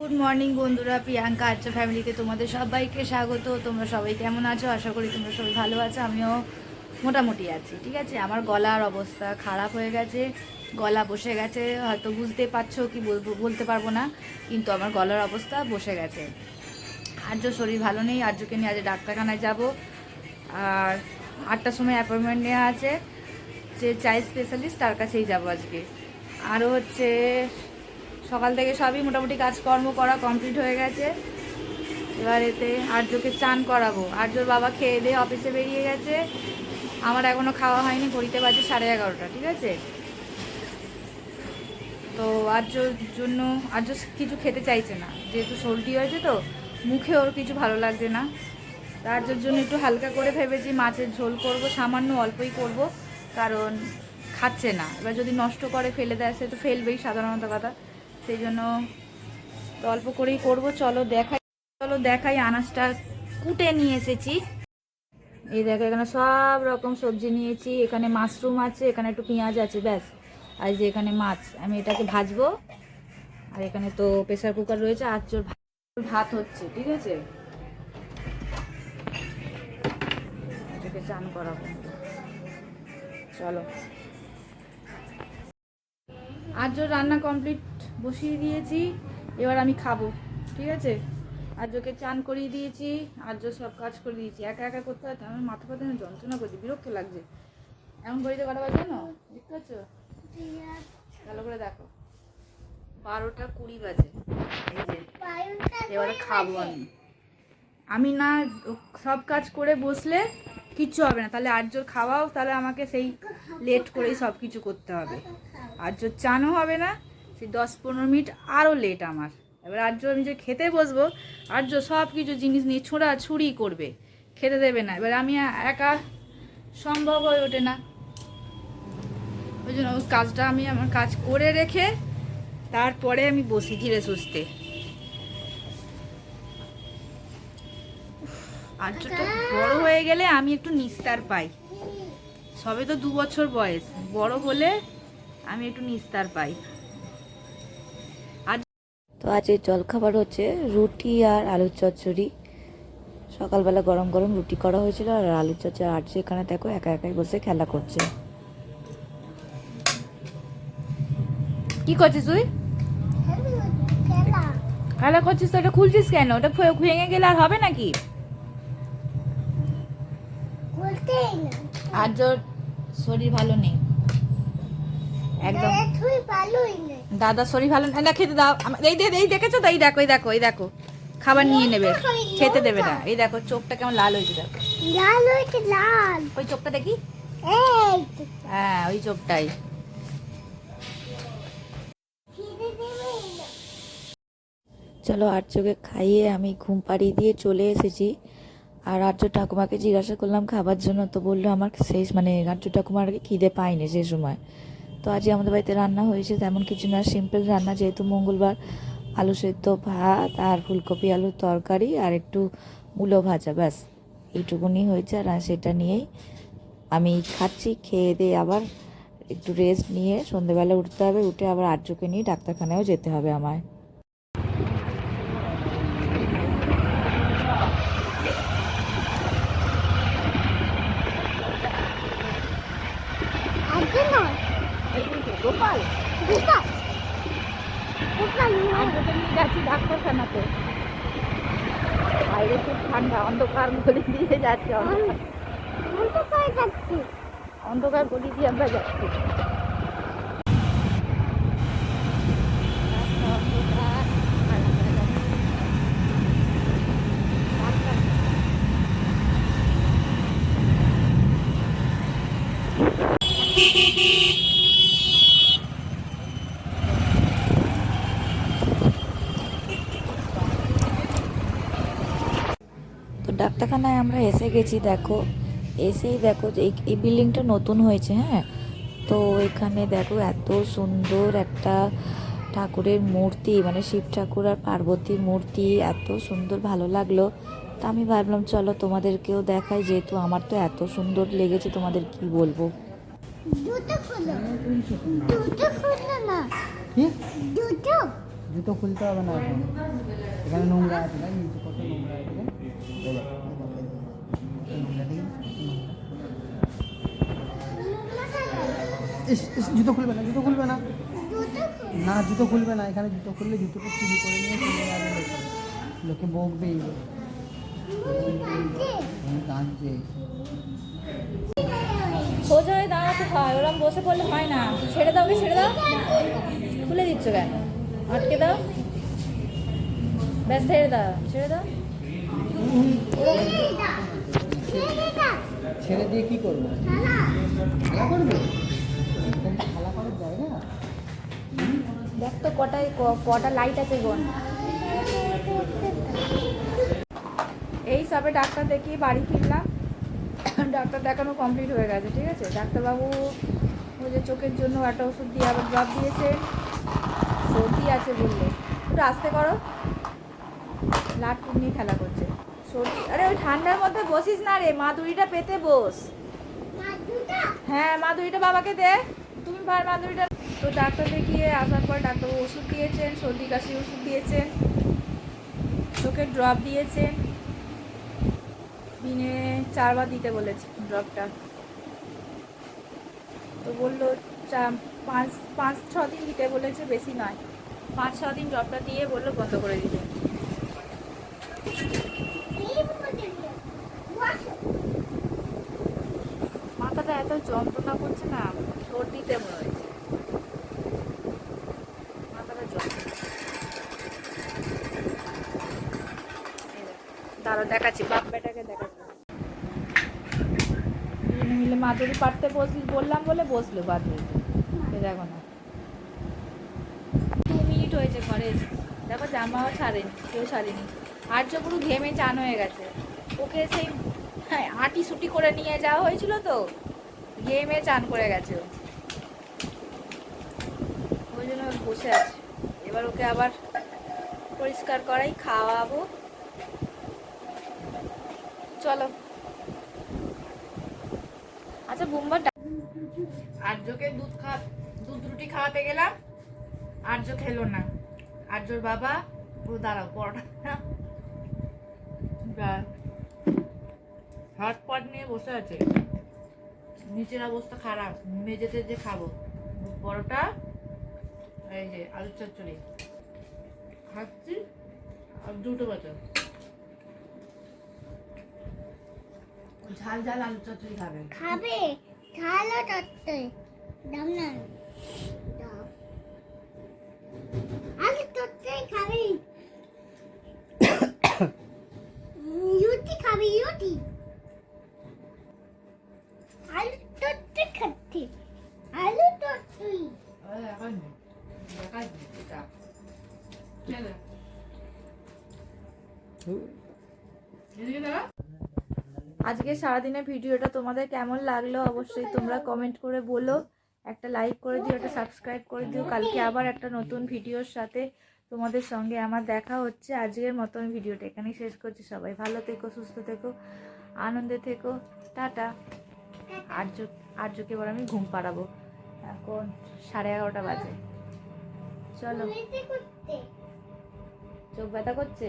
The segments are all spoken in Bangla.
গুড মর্নিং বন্ধুরা। প্রিয়াঙ্কা আচ্ছা ফ্যামিলিতে তোমাদের সবাইকে স্বাগত। তোমরা সবাই কেমন আছো? আশা করি তোমরা সবাই ভালো আছো। আমিও মোটামুটি আছি, ঠিক আছে? আমার গলার অবস্থা খারাপ হয়ে গেছে। গলা বসে গেছে। হয়তো বুঝতে পারছ কি বলব, বলতে পারব না, কিন্তু আমার গলার অবস্থা বসে গেছে। আর্য শরীর ভালো নেই। আর্যকে নিয়ে আজ ডাক্তারখানায় যাব। আর আটটার সময় অ্যাপয়েন্টমেন্ট নেওয়া আছে। যে চাই স্পেশালিস্ট তার কাছেই যাব আজকে। আরও হচ্ছে সকাল থেকে সবই মোটামুটি কাজকর্ম করা কমপ্লিট হয়ে গেছে। এবার এতে আর্যকে চান করাবো। আর্যর বাবা খেয়ে দিয়ে অফিসে বেরিয়ে গেছে। আমার এখনও খাওয়া হয়নি, ঘড়িতে বাজে সাড়ে এগারোটা, ঠিক আছে? তো আর্যর জন্য, আর্য কিছু খেতে চাইছে না। যেহেতু সর্দি হয়েছে তো, মুখে ওর কিছু ভালো লাগছে না। আর্যর জন্য একটু হালকা করে ভেবেছি মাছের ঝোল করব, সামান্য অল্পই করব, কারণ খাচ্ছে না। এবার যদি নষ্ট করে ফেলে দেয়, সে তো ফেলবেই সাধারণত কথা। সেই জন্য তো অল্প করেই করব। চলো দেখাই চলো দেখাই আনাজটা কুটে নিয়ে এসেছি। এই দেখো, এখানে সব রকম সবজি নিয়েছি। এখানে মাশরুম আছে, এখানে একটু পেঁয়াজ আছে, ব্যাস। আর যে এখানে মাছ, আমি এটাকে ভাজবো। আর এখানে তো প্রেসার কুকার রয়েছে, আর চোর ভাত হচ্ছে, ঠিক আছে? এটাকে চান করাবো। চলো। আর্য রান্না কমপ্লিট বসিয়ে দিয়েছি, এবার আমি খাব, ঠিক আছে? আর্যকে চান করিয়ে দিয়েছি আর্য সব কাজ করে দিয়েছি। একা একা করতে হয় আমার মাথা না যন্ত্রণা করছি, বিরক্ত লাগছে। এমন ঘড়িতে কটা বাজে না দেখতে পাচ্ছ? ভালো করে দেখো। বারোটা কুড়ি বাজে। এই যে, এবারে খাব আমি। আমি না, সব কাজ করে বসলে কিচ্ছু হবে না। তাহলে আর্যর খাওয়াও, তাহলে আমাকে সেই লেট করেই সব কিছু করতে হবে। আর্যর চানও হবে না, সেই দশ পনেরো মিনিট আরও লেট আমার। এবার আর্য আমি যে খেতে বসবো আর্য সব কিছু জিনিস নিয়ে ছোঁড়া ছুরি করবে, খেতে দেবে না। এবার আমি একা সম্ভব হয়ে ওঠে না। ওই জন্য ওই কাজটা আমি আমার কাজ করে রেখে তারপরে আমি বসি ধীরে সুস্থে। আর্যটা বড় হয়ে গেলে আমি একটু নিস্তার পাই। সবে তো দু বছর বয়স। বড় হলে আমি একটু নিস্তার পাই। আজ তো আজ এই জলখাবার হচ্ছে রুটি আর আলুর চচ্চড়ি। সকালবেলা গরম গরম রুটি করা হয়েছিল আর আলুর চচ্চড়ি। আর যে এখানে দেখো একা একাই বসে খেলা করছে। কি করছিস তুই? খেলা করছিস তো ওটা খুলছিস কেন? ওটা ভেঙে গেলে আর হবে নাকি? আর্যর শরীর ভালো নেই। একদম। দাদা শরীর ভালো না। খেতে দাও। এই এই দেখেছ তো? এই দেখো এই দেখো এই দেখো। খাবার নিয়ে নেবে। খেতে দেবে না। এই দেখো চোখটা কেমন লাল হয়েছে দেখো। লাল হয়েছে লাল। ওই চোখটা দেখি? হ্যাঁ ওই চোখটাই। চলো আর্যকে খাইয়ে আমি ঘুম পাড়িয়ে দিয়ে চলে এসেছি। আর আর্য ঠাকুমাকে জিজ্ঞাসা করলাম খাবার জন্য। তো বলল আমার সেই মানে আর্য ঠাকুমার খিদে পাইনি সেই সময়। তো আজকে আমাদের বাড়িতে রান্না হয়েছে, তেমন কিছু না সিম্পল রান্না যেহেতু মঙ্গলবার। আলু সেদ্ধ ভাত আর ফুলকপি, আলুর তরকারি আর একটু মূলো ভাজা, ব্যাস। এইটুকুনি হয়েছে আর সেটা নিয়েই আমি খাচ্ছি, খেয়ে দিয়ে আবার একটু রেস্ট নিয়ে সন্ধেবেলা উঠতে হবে, উঠে আবার আর্যকে নিয়ে ডাক্তারখানায়ও যেতে হবে আমায় আজকে নয় গোপাল গোপাল গোপাল নয়। আর্যকে নিয়ে যাচ্ছি ডাক্তারখানাতে। বাইরে খুব ঠান্ডা অন্ধকার গলি দিয়ে অন্ধকার যাচ্ছি। অন্ধকার গলি দিয়ে আমরা যাচ্ছি তো ডাক্তারখানায় আমরা এসে গেছি দেখো। এসেই দেখো যে এই- এই বিল্ডিংটা নতুন হয়েছে হ্যাঁ? তো এখানে দেখো এত সুন্দর একটা ঠাকুরের মূর্তি মানে শিব ঠাকুর আর পার্বতীর মূর্তি এত সুন্দর ভালো লাগল। তা আমি ভাবলাম চলো তোমাদেরকেও দেখাই যেহেতু আমার তো এত সুন্দর লেগেছে তোমাদের কি বলব? না। জুতো খুলতে হবে না এখানে। নোংরা আছে দেখ নিচে কত নোংরা আছে দেখ। এই দেখ, এই নোংরা দেখি, নোংরা। ইস ইস জুতো খুলবে না জুতো খুলবে না। না জুতো খুলবে না এখানে জুতো খুললে জুতোটা চুরি করে নিয়ে চলে যাবে। লোকে বকবেই কাঁদছে। সোজা হয়ে দাঁড়াতে হয় ওরম বসে পড়লে হয় না। ছেড়ে দাও ছেড়ে দাও। খুলে দিচ্ছ কেন? আটকে দাও। ব্যাস ছেড়ে দাও ছেড়ে দাও। ছেড়ে দিয়ে কি করবে? কটায় কটা লাইট আছে বোন এই সবে ডাক্তার দেখিয়ে বাড়ি ফিরলাম। ডাক্তার দেখানো কমপ্লিট হয়ে গেছে ঠিক আছে? ডাক্তারবাবু ওই যে চোখের জন্য একটা ওষুধ দিয়ে আবার ড্রপ দিয়েছে। সর্দি আছে বললে। একটু আস্তে করো। লাটটুক নিয়ে খেলা করছে। সর্দি আরে ওই ঠান্ডার মধ্যে বসিস না রে মাদুরিটা পেতে বস। হ্যাঁ মাদুরিটা বাবাকে দে। তুমি ভাই মাদুরিটা তো ডাক্তার দেখিয়ে আসার পর ডাক্তারবাবু ওষুধ দিয়েছেন, সর্দি কাশি ওষুধ দিয়েছেন চোখে ড্রপ দিয়েছেন। দিনে চারবার দিতে বলেছে ড্রপটা তো বলল পাঁচ পাঁচ, ছ দিন দিতে বলেছে, বেশি নয়। পাঁচ, ছ দিন ড্রপটা দিয়ে বলল, বন্ধ করে দিতে। মাথাটা এত যন্ত্রণা করছে না, সর্দিতে মনে হয়েছে মাথাটা যন্ত্রণা এই দেখ, দাঁড়াও দেখাচ্ছি বাপ বেটাকে দেখাচ্ছি। মিলে মাদুরি পাড়তে বসলি বললাম বলে বসল বাথরুমে দেখো না। দু মিনিট হয়েছে ঘরে দেখো জামাও ছাড়েনি কেউ ছাড়েনি। আর্য পুরো ঘেমে চান হয়ে গেছে ওকে সেই হ্যাঁ আটি সুটি করে নিয়ে যাওয়া হয়েছিল তো ঘেমে চান করে গেছে ওই জন্য বসে আছে। এবার ওকে আবার পরিষ্কার করাই খাওয়াবো। চলো। আচ্ছা বুম্বা আর্যকে দুধ খা দুধ রুটি খাওয়াতে গেলাম। আর্য খেলো না। আর্যর বাবা ও দাঁড়াও পরোটা হটপট নিয়ে বসে আছে। নিচের অবস্থা খারাপ। মেঝেতে যে খাব। পরোটা এই যে আলু চচ্চড়ি। খাচ্ছি। আর দুটো বাচ্চা ঝাল ঝাল আলু চচ্চড়ি খাবে। খাবে। ভালো তত্ত্বে দাম না। আলু তত্ত্বে খাবি। ইউটি খাবি ইউটি। আলু তত্ত্বে খাচ্ছি। আলু। চলো। এদিকে দাঁড়া। আজকে সারাদিনের ভিডিওটা তোমাদের কেমন লাগল অবশ্যই তোমরা কমেন্ট করে বলো। একটা লাইক করে দিও একটা সাবস্ক্রাইব করে দিও। কালকে আবার একটা নতুন ভিডিওর সাথে তোমাদের সঙ্গে আমার দেখা হচ্ছে। আজকের মতন ভিডিওটা এখানেই শেষ করছি। সবাই ভালো থেকো সুস্থ থেকো আনন্দে থেকো। টাটা। আর্য আর্যকে এবার আমি ঘুম পাড়াবো। এখন সাড়ে এগারোটা বাজে। চলো। চোখ ব্যথা করছে?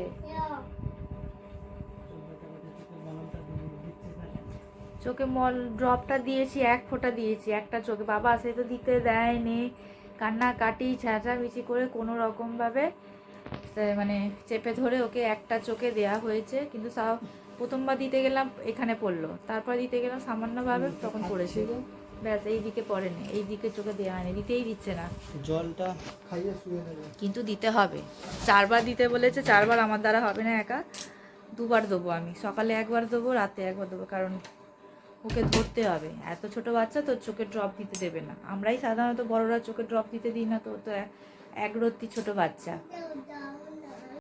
চোখে মল ড্রপটা দিয়েছি এক ফোঁটা দিয়েছি একটা চোখে। বাবা সে তো দিতে দেয়নি কান্নাকাটি ছ্যাঁচামিচি করে কোনো রকমভাবে মানে চেপে ধরে ওকে একটা চোখে দেয়া হয়েছে কিন্তু সব প্রথমবার দিতে গেলাম এখানে পড়ল। তারপর দিতে গেলাম সামান্যভাবে তখন পড়েছে। ব্যাস এই দিকে পড়েনি এই দিকে চোখে দেওয়া হয়নি দিতেই দিচ্ছে না। জলটা খাইয়ে শুয়ে কিন্তু দিতে হবে। চারবার দিতে বলেছে চারবার আমার দ্বারা হবে না একা। দুবার দেবো আমি সকালে একবার দেবো রাতে একবার দেবো কারণ ওকে ধরতে হবে। এত ছোট বাচ্চা তো চোখে ড্রপ দিতে দেবে না। আমরাই সাধারণত বড়রা চোখে ড্রপ দিতে দিই না তো তো একরত্তি এক রত্তি ছোট বাচ্চা।